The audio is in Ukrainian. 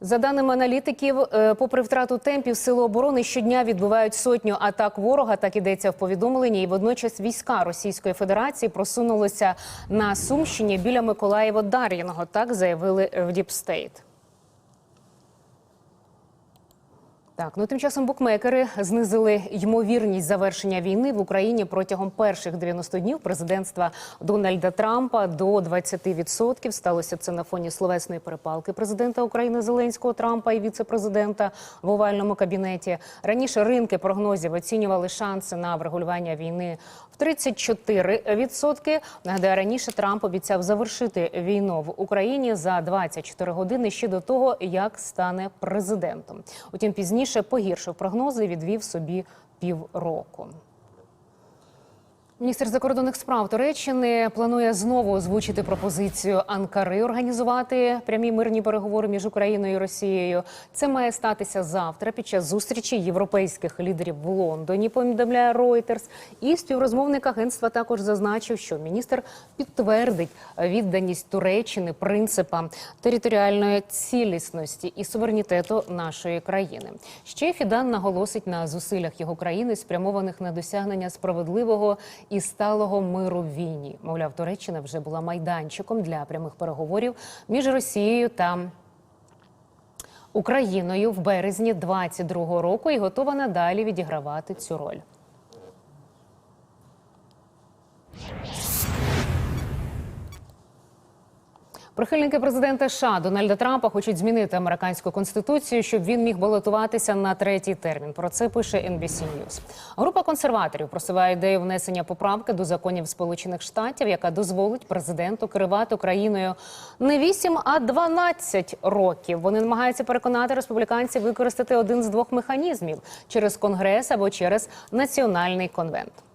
За даними аналітиків, е, попри втрату темпів, сили оборони щодня відбувають сотню атак ворога. Так ідеться в повідомленні. І водночас війська Російської Федерації просунулися на Сумщині біля Миколаєво-Дар'яного. Так заявили в Діпстейт. Так, ну тим часом букмекери знизили ймовірність завершення війни в Україні протягом перших 90 днів президентства Дональда Трампа до 20%. Сталося це на фоні словесної перепалки президента України Зеленського Трампа і віце-президента в овальному кабінеті. Раніше ринки прогнозів оцінювали шанси на врегулювання війни в 34%. Нагадаю, раніше Трамп обіцяв завершити війну в Україні за 24 години ще до того, як стане президентом. Утім, пізніше погіршив прогнози і відвів собі півроку. Міністр закордонних справ Туреччини планує знову озвучити пропозицію Анкари організувати прямі мирні переговори між Україною і Росією. Це має статися завтра під час зустрічі європейських лідерів в Лондоні. Повідомляє Reuters. І співрозмовник агентства також зазначив, що міністр підтвердить відданість Туреччини принципам територіальної цілісності і суверенітету нашої країни. Ще Фідан наголосить на зусиллях його країни, спрямованих на досягнення справедливого і сталого миру в війні. Мовляв, Туреччина вже була майданчиком для прямих переговорів між Росією та Україною в березні 22-го року і готова надалі відігравати цю роль. Прихильники президента США Дональда Трампа хочуть змінити американську конституцію, щоб він міг балотуватися на третій термін. Про це пише NBC News. Група консерваторів просуває ідею внесення поправки до законів Сполучених Штатів, яка дозволить президенту керувати Україною не 8, а 12 років. Вони намагаються переконати республіканців використати один з двох механізмів через конгрес або через національний конвент.